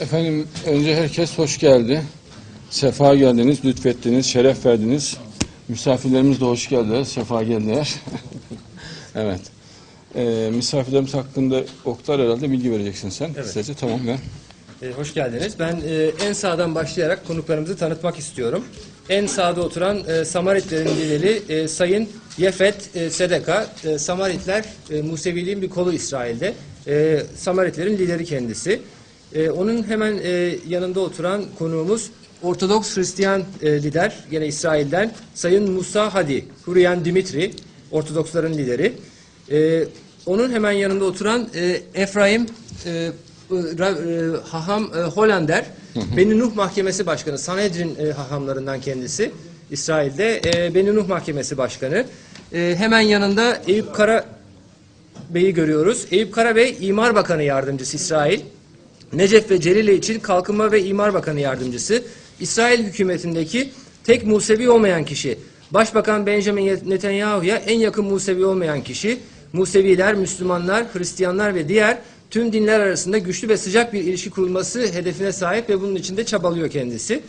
Efendim önce herkes hoş geldi. Sefa geldiniz, lütfettiniz, şeref verdiniz. Misafirlerimiz de hoş geldiler, sefa geldiler. evet. Ee, misafirlerimiz hakkında Oktar herhalde bilgi vereceksin sen. Evet. Kısaca tamam ver. Ee, hoş geldiniz. Ben e, en sağdan başlayarak konuklarımızı tanıtmak istiyorum. En sağda oturan e, Samaritlerin lideri e, Sayın Yefet e, Sedeka. E, Samaritler e, Museviliğin bir kolu İsrail'de. E, Samaritlerin lideri kendisi. E, onun hemen e, yanında oturan konuğumuz Ortodoks Hristiyan e, lider, gene İsrail'den Sayın Musa Hadi, Hurriyan Dimitri, Ortodoksların lideri. E, onun hemen yanında oturan e, Efraim e, Ra- e, Haham e, Hollander, Beni Nuh Mahkemesi Başkanı, Sanhedrin e, hahamlarından kendisi. İsrail'de e, Beni Nuh Mahkemesi Başkanı. E, hemen yanında Eyüp Kara Bey'i görüyoruz. Eyüp Karabey İmar Bakanı Yardımcısı İsrail. Necef ve Celile için Kalkınma ve İmar Bakanı Yardımcısı. İsrail hükümetindeki tek Musevi olmayan kişi. Başbakan Benjamin Netanyahu'ya en yakın Musevi olmayan kişi. Museviler, Müslümanlar, Hristiyanlar ve diğer tüm dinler arasında güçlü ve sıcak bir ilişki kurulması hedefine sahip ve bunun için de çabalıyor kendisi.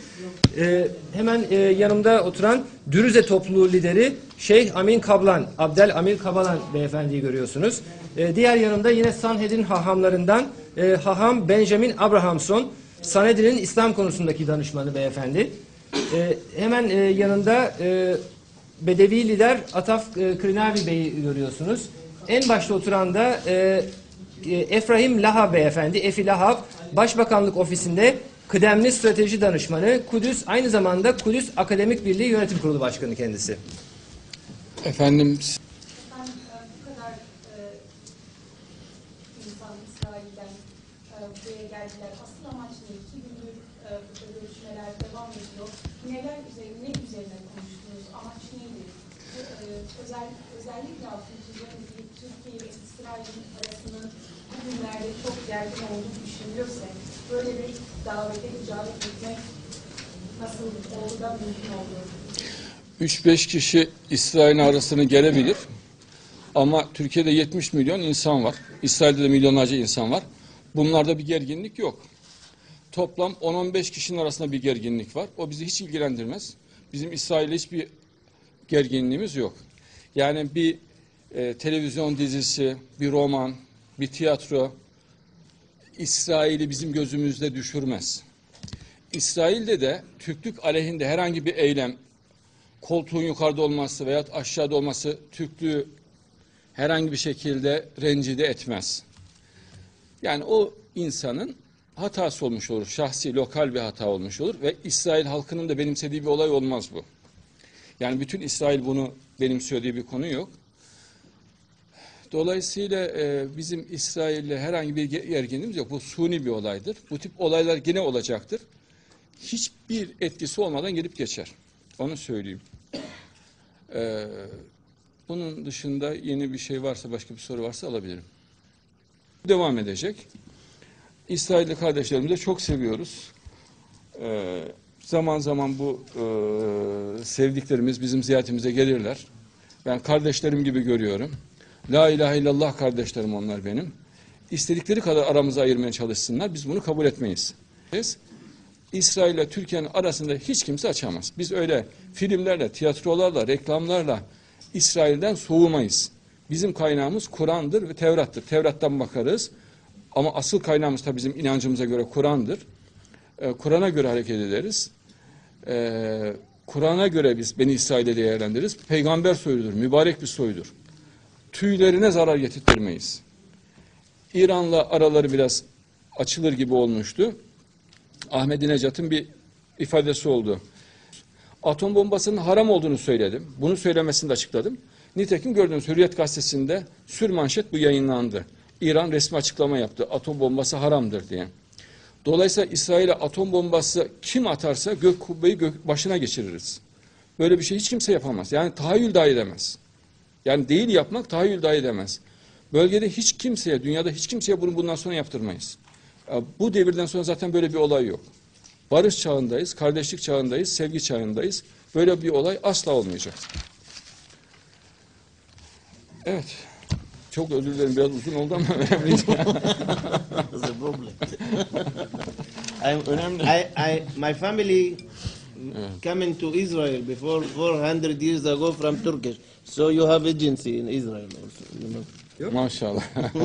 Ee, hemen e, yanımda oturan Dürüze topluluğu lideri Şeyh Amin Kablan, Abdel Amir Kabalan beyefendiyi görüyorsunuz. Ee, diğer yanımda yine Sanhedrin hahamlarından e, Haham Benjamin Abrahamson, Sanhedrin'in İslam konusundaki danışmanı beyefendi. Ee, hemen e, yanında e, Bedevi lider Ataf e, Krinavi Bey'i görüyorsunuz. En başta oturan da e, e, Efrahim Lahab beyefendi, Efi Lahab, Başbakanlık Ofisi'nde kıdemli strateji danışmanı, Kudüs aynı zamanda Kudüs Akademik Birliği Yönetim Kurulu Başkanı kendisi. Efendim Ben e, bu kadar e, insan İsrail'den e, buraya geldiler. Asıl amaç ne? İki gündür e, burada görüşmeler devam ediyor. Neler üzerine, ne üzerine konuştunuz? Amaç neydi? E, özel, özellikle ki Türkiye ve İsrail'in arasının bugünlerde çok gergin olduğu düşünülürse böyle bir davete icabet etmek nasıl oldu da mümkün oldu? 3-5 kişi İsrail'in arasını gelebilir. Ama Türkiye'de 70 milyon insan var. İsrail'de de milyonlarca insan var. Bunlarda bir gerginlik yok. Toplam 10-15 kişinin arasında bir gerginlik var. O bizi hiç ilgilendirmez. Bizim İsrail'le hiçbir gerginliğimiz yok. Yani bir e, televizyon dizisi, bir roman, bir tiyatro İsrail'i bizim gözümüzde düşürmez. İsrail'de de Türklük aleyhinde herhangi bir eylem, koltuğun yukarıda olması veya aşağıda olması Türklüğü herhangi bir şekilde rencide etmez. Yani o insanın hatası olmuş olur. Şahsi, lokal bir hata olmuş olur ve İsrail halkının da benimsediği bir olay olmaz bu. Yani bütün İsrail bunu benimsiyor diye bir konu yok. Dolayısıyla e, bizim İsrail'le herhangi bir ge- gerginliğimiz yok. Bu suni bir olaydır. Bu tip olaylar yine olacaktır. Hiçbir etkisi olmadan gelip geçer. Onu söyleyeyim. Ee, bunun dışında yeni bir şey varsa, başka bir soru varsa alabilirim. Devam edecek. İsrailli kardeşlerimizi de çok seviyoruz. Ee, zaman zaman bu e, sevdiklerimiz bizim ziyaretimize gelirler. Ben kardeşlerim gibi görüyorum. La ilahe illallah kardeşlerim onlar benim. İstedikleri kadar aramızı ayırmaya çalışsınlar. Biz bunu kabul etmeyiz. Biz, İsrail ile Türkiye'nin arasında hiç kimse açamaz. Biz öyle filmlerle, tiyatrolarla, reklamlarla İsrail'den soğumayız. Bizim kaynağımız Kur'an'dır ve Tevrat'tır. Tevrat'tan bakarız. Ama asıl kaynağımız da bizim inancımıza göre Kur'an'dır. Ee, Kur'an'a göre hareket ederiz. Ee, Kur'an'a göre biz Beni İsrail'e değerlendiririz. Peygamber soyudur, mübarek bir soydur. Tüylerine zarar getirtmeyiz. İran'la araları biraz açılır gibi olmuştu. Ahmedinecat'ın bir ifadesi oldu. Atom bombasının haram olduğunu söyledim. Bunu söylemesini de açıkladım. Nitekim gördüğünüz Hürriyet gazetesinde sür manşet bu yayınlandı. İran resmi açıklama yaptı. Atom bombası haramdır diye. Dolayısıyla İsrail'e atom bombası kim atarsa gök kubbeyi gök başına geçiririz. Böyle bir şey hiç kimse yapamaz. Yani tahayyül dahi edemez. Yani değil yapmak tahayyül dahi edemez. Bölgede hiç kimseye, dünyada hiç kimseye bunu bundan sonra yaptırmayız. Ya Bu devirden sonra zaten böyle bir olay yok. Barış çağındayız, kardeşlik çağındayız, sevgi çağındayız. Böyle bir olay asla olmayacak. Evet. Çok özür dilerim biraz uzun oldu ama önemliydi. There's a problem. I'm, Önemli. I, I, my family coming to Israel before 400 years ago from Turkish. So you have agency in Israel also, you know. Maşallah.